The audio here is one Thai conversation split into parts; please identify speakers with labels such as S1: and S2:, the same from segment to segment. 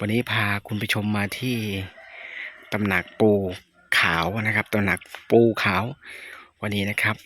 S1: วันนี้พาคุณผู้ชมมาที่ตำหนักปูขาวนะครับตำหนักปูขาว วันนี้นะครับ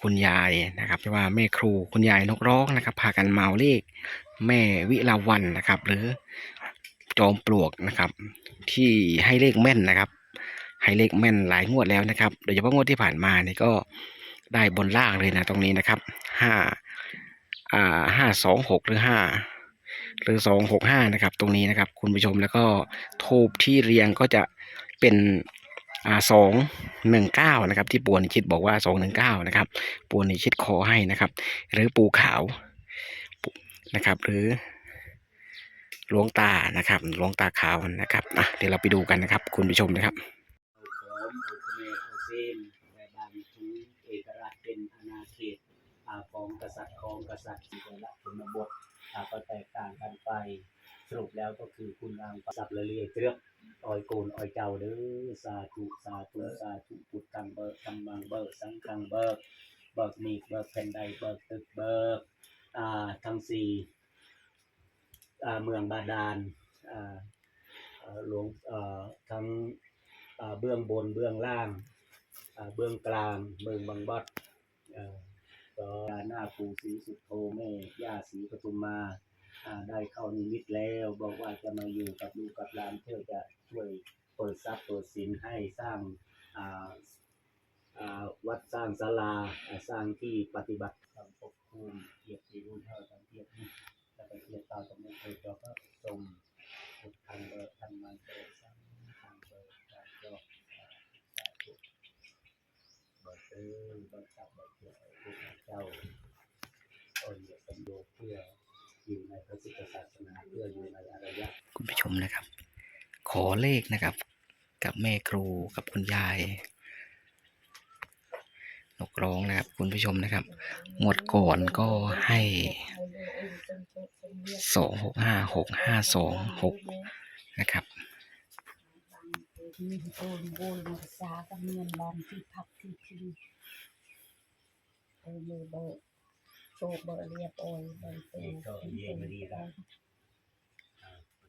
S1: คุณยายนะครับที่ว่าแม่ครูคุณยายนกร้องนะครับ พากันเมาเลข แม่วิลาวันนะครับ หรือจอมปลวกนะครับ ที่ให้เลขแม่นนะครับ ให้เลขแม่นหลายงวดแล้วนะครับ โดยเฉพาะงวดที่ผ่านมานี่ก็ได้บนล่างเลยนะตรงนี้นะครับห้าอ่าห้าสองหกหรือห้า หรือสองหกห้านะครับ ตรงนี้นะครับ คุณผู้ชมแล้วก็ทูบที่เรียงก็จะเป็นอ่าสองหนึ่งเก้านะครับที่ปูนิชิตบอกว่าสองหนึ่งเก้านะครับปูนิชิตขอให้นะครับ หรือปูขาวนะครับ หรือหลวงตานะครับหลวงตาขาวนะครับอะเดี๋ยวเราไปดูกันนะครับ คุณผู้ชมนะครับ
S2: เอาของกราชเป็นอาณาเขตของกษัตริย์ของกษัตริย์ที่แต่ละชนบท ก็แตกต่างกันไปสรุปแล้วก็คือคุณงามสับละเลียเตรียบออยโกนออยเจ้าเด้อสาธุสาธุสาธุพุทธังเบิกธรรมังเบิกสังฆังเบิกเบิกมีเบิกแผ่นใดเบิกตึกเบิกอ่าทั้งสี่อ่าเมืองบาดาลอ่าหลวงอ่ทั้งอ่าเบื้องบนเบื้องล่างอ่าเบื้องกลางเมืองบางบัดเอ่อก็ น้าปู่ศรีสุโธแม่ย่าศรีปทุมมาได้เข้านิมิตแล้ว บอกว่าจะมาอยู่กับลูกกับหลานเพื่อจะช่วยเปิดทรัพย์เปิดสินให้สร้างวัดสร้างศาลาสร้างที่ปฏิบัติธรรมปกคุมเกียรติรุ่นเท่ากันแล้วก็เทียบตามตำแหน่งเคยจอก็จมพุทธังเบิกธรรมังเบิกสังฆังเบิกสาธุสาธุเบิกเออเบิกทรัพย์เบิกเกียรติพุทธเจ้าโอ้ยสมโยชน์เพื่ออยู่ในพระพุทธศาสนาเพื่ออยู่ในอารยะ
S1: คุณผู้ชมนะครับ ขอเลขนะครับ กับแม่ครูกับคุณยายนกร้องนะครับคุณผู้ชมนะครับงวดก่อนก็ให้สองหกห้าหกห้าสองหกนะครับ
S3: มีโอนโวยมาษากับเงินบานที่พักที่ที่เออเลยเบอร์โชคเบอร์เรียบโอยเบอร์เต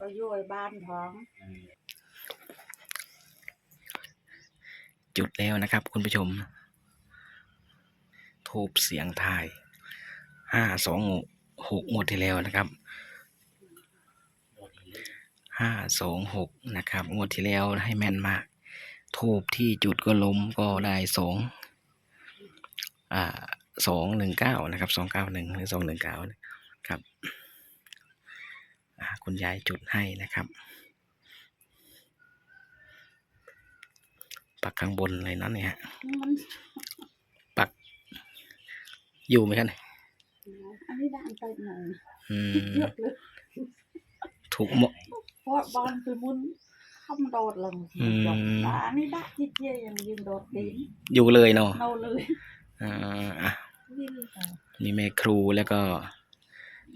S2: กัน
S3: เรี
S2: ยกตัวเจ้าวันที่ตุยสร้างศาลาตู้เราไม่เก็บทุกเรียกทั้งปีเนี่ยไม่จีนบานพาเจ็ดสีมือจองโอ้ยเด้อหมวดวิ
S3: ก็ย่อยบ้านท้อง
S1: จุดแล้วนะครับ คุณผู้ชม ทูบเสียงทายห้าสองหกงวดที่แล้วนะครับ
S2: ห้า
S1: สองหกนะครับ งวดที่แล้วให้แม่นมาก ทูบที่จุดก็ล้มก็ได้สองอ่าสองหนึ่งเก้านะครับสองเก้าหนึ่งหรือสองหนึ่งเก้าครับ คุณยายจุดให้นะครับ ปักข้างบนเลยนะเนี่ยฮะ
S3: มัน
S1: ปัก อยู่ไหมครับเนี่ย
S3: อันนี้ด่านไปหน่อย
S1: อืม
S3: เยอะเลย
S1: ถูกหมด
S3: เพราะบ้านคือมุนคำโดดลง
S1: อืม
S3: จบแต่อันนี้ด่าที่เจียยังยืนโดดดิน
S1: อยู่เลยเนาะ
S3: เอาเลย
S1: อ่าอะ
S3: นี่เลยค่ะ
S1: มีแม่ครูแล้วก็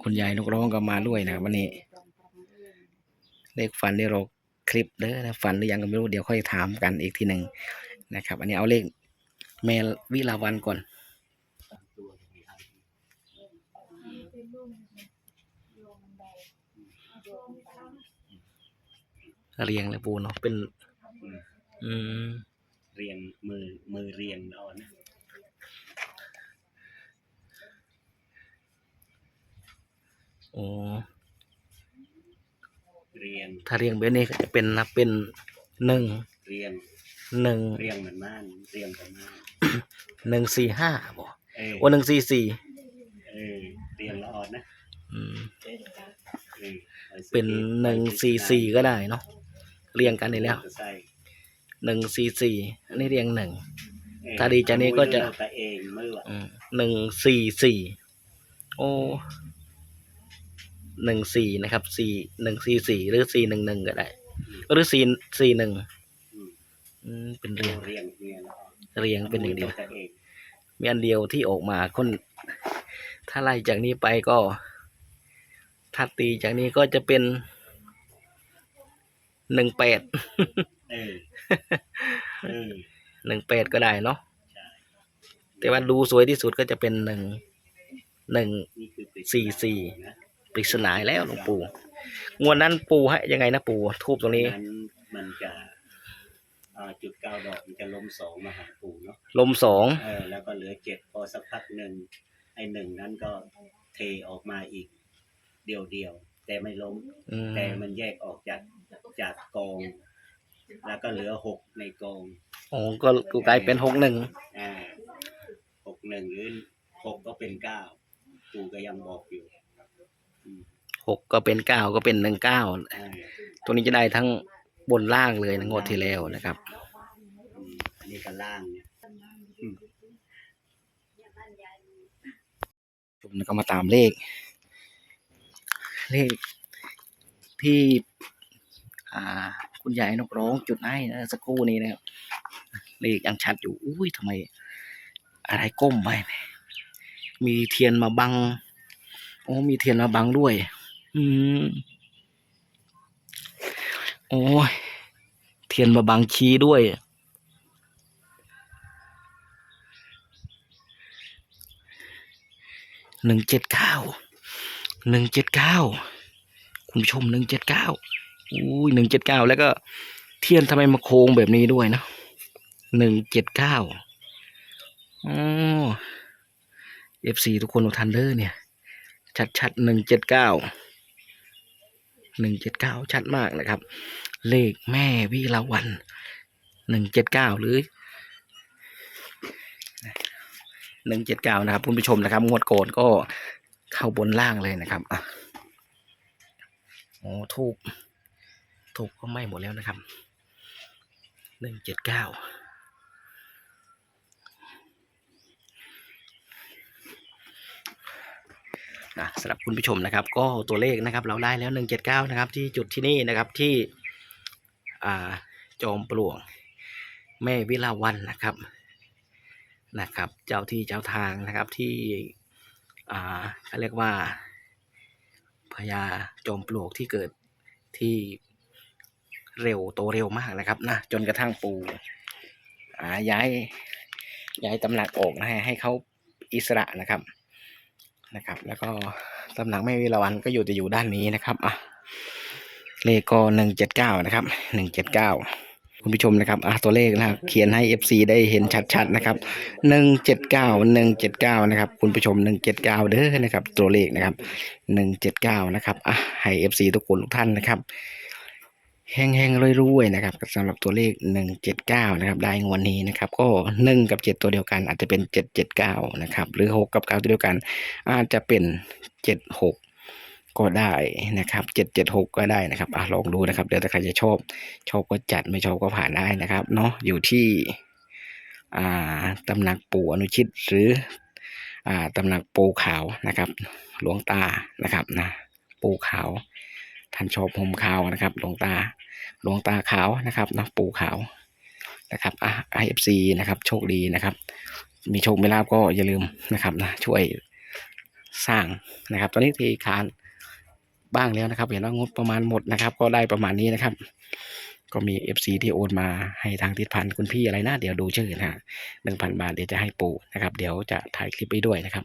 S1: คุณยายนกร้องก็มาด้วยนะครับวันนี้ เลขฝันที่เราคลิปเด้อนะฝันหรือยังก็ไม่รู้เดี๋ยวค่อยถามกันอีกทีหนึ่งนะครับ อันนี้เอาเลขแมววิลาวันก่อน
S2: สามตัวจะมีให้
S1: เรียงเลยปูเนาะเป็น อืม
S2: เรียงมือมือเรียงเอานะ
S1: โอ้
S2: เรียง
S1: ถ้าเรียงแบบนี้ก็จะเป็นนับเป็นหนึ่ง
S2: เรียง
S1: หนึ่ง
S2: เรียงเหมือนม่านเรียงกับม่าน
S1: หนึ่งสี่ห้าบ่
S2: เออ
S1: โอ้หนึ่งสี่สี่
S2: เออเรียงละอ่อนนะ
S1: อืม
S2: เอออาสิ
S1: เป็นหนึ่งสี่สี่ก็ได้เนาะเรียงกันได้แล้ว
S2: ใส่
S1: หนึ่งสี่สี่อันนี้เรียงหนึ่ง
S2: เออ
S1: ถ้าดีจากนี้ก็จะ
S2: เอาแต่เองมือว่ะ
S1: อืมหนึ่งสี่สี่โอ้ หนึ่งสี่นะครับสี่หนึ่งสี่สี่หรือสี่หนึ่งหนึ่งก็ได้ หรือสี่สี่หนึ่ง
S2: อืม
S1: อืมเป็นเรียง
S2: เรียงเนี่ยแล้ว
S1: เรียงเป็นอย่างเดียว
S2: ตัวเอง
S1: มีอันเดียวที่ออกมาคน ถ้าไล่จากนี้ไปก็ ถ้าตีจากนี้ก็จะเป็นหนึ่งแปด
S2: เออเออ
S1: หนึ่งแปดก็ได้เนาะ
S2: ใช่
S1: แต่ว่าดูสวยที่สุดก็จะเป็นหนึ่งหนึ่ง
S2: นี่คือปริศนา
S1: สี่สี่
S2: นะ
S1: ปริศนาอีกแล้วหลวงปู่งวดนั้นปู่ให้ยังไงนะปู่ทูบตรงนี้
S2: นั้นมันจะอ่าจุดเก้าดอกมันจะล้มสองมาหาปู่เนาะ
S1: ลมสอง
S2: เออแล้วก็เหลือเจ็ดพอสักพักหนึ่งไอ้หนึ่งนั้นก็เทออกมาอีก เดียวเดียวๆแต่ไม่ล้ม
S1: อืม
S2: แต่มันแยกออกจากจากกอง แล้วก็เหลือหกในกอง
S1: โอ้ก็ก็กลายเป็นหกหนึ่ง
S2: อ่าหกหนึ่งหรือหกก็เป็นเก้าปู่ก็ยังบอกอยู่อืม
S1: หกก็เป็นเก้าก็เป็นหนึ่งเก้า
S2: อ่า
S1: ตัวนี้จะได้ทั้งบนล่างเลยนะงวดที่แล้วนะครับ
S2: อืมอันนี้ก็ล่างเนี่ย
S1: ชมแล้วก็มาตามเลข เลขที่อ่าคุณยายนกร้องจุดให้นะสักครู่นี้นะครับ เลขยังชัดอยู่ อุ้ยทำไม อะไรก้มไปเนี่ยมีเทียนมาบัง โอ้มีเทียนมาบังด้วย อืมโอ้ยเทียนมาบังชี้ด้วยหนึ่งเจ็ดเก้าหนึ่งเจ็ดเก้าคุณผู้ชมหนึ่งเจ็ดเก้าอุ้ยหนึ่งเจ็ดเก้าแล้วก็เทียนทำไมมาโค้งแบบนี้ด้วยนะหนึ่งเจ็ดเก้าอ๋อเอฟซีทุกคนทุกทันเดอร์เนี่ย ชัดชัดหนึ่งเจ็ดเก้าหนึ่งเจ็ดเก้าชัดมากนะครับ เลขแม่วิลาวันหนึ่งเจ็ดเก้าหรือหนึ่งเจ็ดเก้านะครับคุณผู้ชมนะครับ งวดโกนก็เข้าบนล่างเลยนะครับอะโอ้ถูก ถูกก็ไม่หมดแล้วนะครับหนึ่งเจ็ดเก้า นะสำหรับคุณผู้ชมนะครับ ก็ตัวเลขนะครับเราได้แล้วหนึ่งเจ็ดเก้านะครับ ที่จุดที่นี่นะครับที่อ่าจอมปลวกแม่วิลาวันนะครับนะครับ เจ้าที่เจ้าทางนะครับที่อ่าเขาเรียกว่าพญาจอมปลวกที่เกิดที่เร็วโตเร็วมากนะครับนะจนกระทั่งปูย้ายย้ายตำหนักออกนะให้ให้เขาอิสระนะครับ นะครับ แล้วก็ตำหนักแม่วิลาวันก็อยู่จะอยู่ด้านนี้นะครับอะเลขก็หนึ่งเจ็ดเก้านะครับหนึ่งเจ็ดเก้าคุณผู้ชมนะครับอะตัวเลขนะเขียนให้ FC ได้เห็นชัดๆนะครับหนึ่งเจ็ดเก้าหนึ่งเจ็ดเก้านะครับ คุณผู้ชมหนึ่งเจ็ดเก้าเด้อนะครับ ตัวเลขนะครับหนึ่งเจ็ดเก้านะครับอะให้เอฟซีทุกคนทุกท่านนะครับ แห้งๆรวยๆนะครับสำหรับตัวเลขหนึ่งเจ็ดเก้านะครับ ได้งวดนนี้นะครับ ก็หนึ่งกับเจ็ดตัวเดียวกัน อาจจะเป็นเจ็ดเจ็ดเก้านะครับ หรือหกกับเก้าตัวเดียวกัน อาจจะเป็นเจ็ดหกก็ได้นะครับเจ็ดเจ็ดหกก็ได้นะครับอะลองดูนะครับ เดี๋ยวถ้าใครจะชอบ ชอบก็จัดไม่ชอบก็ผ่านได้นะครับเนาะอยู่ที่อ่าตำหนักปู่อนุชิตหรืออ่าตำหนักปูขาวนะครับ หลวงตานะครับนะปูขาว ท่านชอบห่มขาวนะครับหลวงตาหลวงตาขาวนะครับนะปูขาวนะครับอะไอเอฟซีนะครับ โชคดีนะครับ มีโชคไม่ลาบก็อย่าลืมนะครับนะช่วยสร้างนะครับ ตอนนี้ทีคานบ้างแล้วนะครับ เห็นว่างบประมาณหมดนะครับ ก็ได้ประมาณนี้นะครับ ก็มี FC ที่โอนมาให้ทางทิศพันธ์คุณพี่อะไรนะเดี๋ยวดูชื่อนะฮะหนึ่งพันบาทเดี๋ยวจะให้ปู่นะครับ เดี๋ยวจะถ่ายคลิปไปด้วยนะครับ